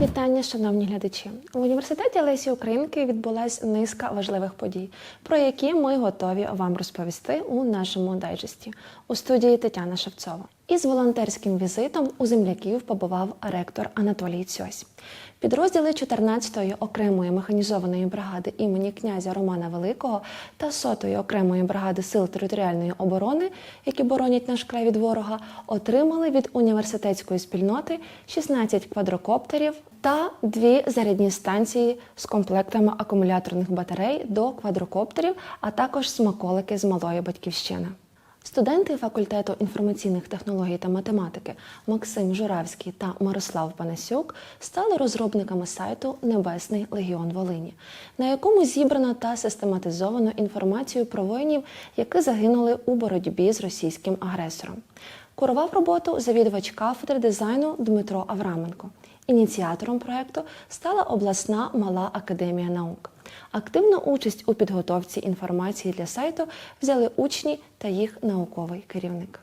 Вітання, шановні глядачі. В університеті Лесі Українки відбулась низка важливих подій, про які ми готові вам розповісти у нашому дайджесті у студії Тетяна Шевцова. Із волонтерським візитом у земляків побував ректор Анатолій Цьось. Підрозділи 14-ї окремої механізованої бригади імені князя Романа Великого та 100-ї окремої бригади сил територіальної оборони, які боронять наш край від ворога, отримали від університетської спільноти 16 квадрокоптерів та дві зарядні станції з комплектами акумуляторних батарей до квадрокоптерів, а також смаколики з малої батьківщини. Студенти факультету інформаційних технологій та математики Максим Журавський та Мирослав Панасюк стали розробниками сайту Небесний Легіон Волині, на якому зібрано та систематизовано інформацію про воїнів, які загинули у боротьбі з російським агресором. Курував роботу завідувач кафедри дизайну Дмитро Авраменко. Ініціатором проекту стала обласна мала академія наук. Активну участь у підготовці інформації для сайту взяли учні та їх науковий керівник.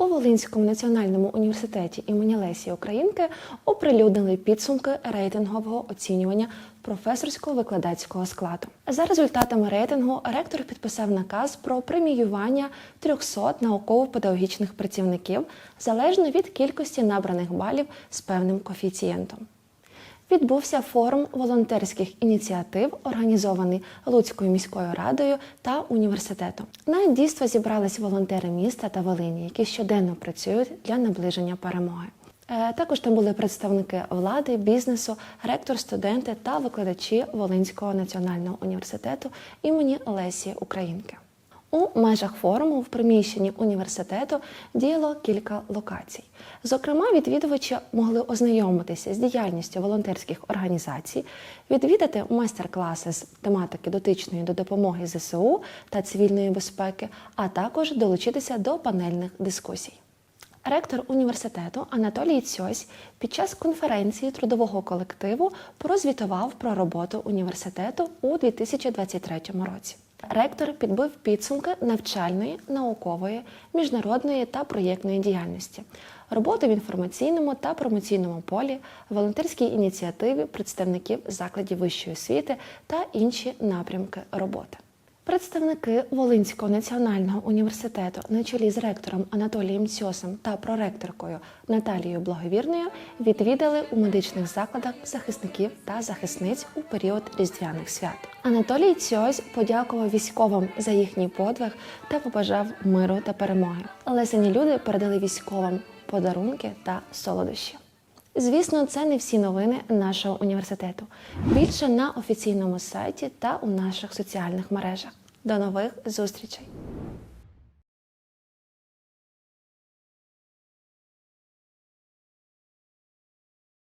У Волинському національному університеті імені Лесі Українки оприлюднили підсумки рейтингового оцінювання професорсько-викладацького складу. За результатами рейтингу ректор підписав наказ про преміювання 300 науково-педагогічних працівників залежно від кількості набраних балів з певним коефіцієнтом. Відбувся форум волонтерських ініціатив, організований Луцькою міською радою та університетом. На дійство зібрались волонтери міста та Волині, які щоденно працюють для наближення перемоги. Е, Також там були представники влади, бізнесу, ректор, студенти та викладачі Волинського національного університету імені Лесі Українки. У межах форуму в приміщенні університету діяло кілька локацій. Зокрема, відвідувачі могли ознайомитися з діяльністю волонтерських організацій, відвідати майстер-класи з тематики дотичної до допомоги ЗСУ та цивільної безпеки, а також долучитися до панельних дискусій. Ректор університету Анатолій Цьось під час конференції трудового колективу прозвітував про роботу університету у 2023 році. Ректор підбив підсумки навчальної, наукової, міжнародної та проєктної діяльності, роботи в інформаційному та промоційному полі, волонтерській ініціативі представників закладів вищої освіти та інші напрямки роботи. Представники Волинського національного університету на чолі з ректором Анатолієм Цьосом та проректоркою Наталією Благовірною відвідали у медичних закладах захисників та захисниць у період різдвяних свят. Анатолій Цьось подякував військовим за їхній подвиг та побажав миру та перемоги. Лесені люди передали військовим подарунки та солодощі. Звісно, це не всі новини нашого університету. Більше на офіційному сайті та у наших соціальних мережах. До нових зустрічей!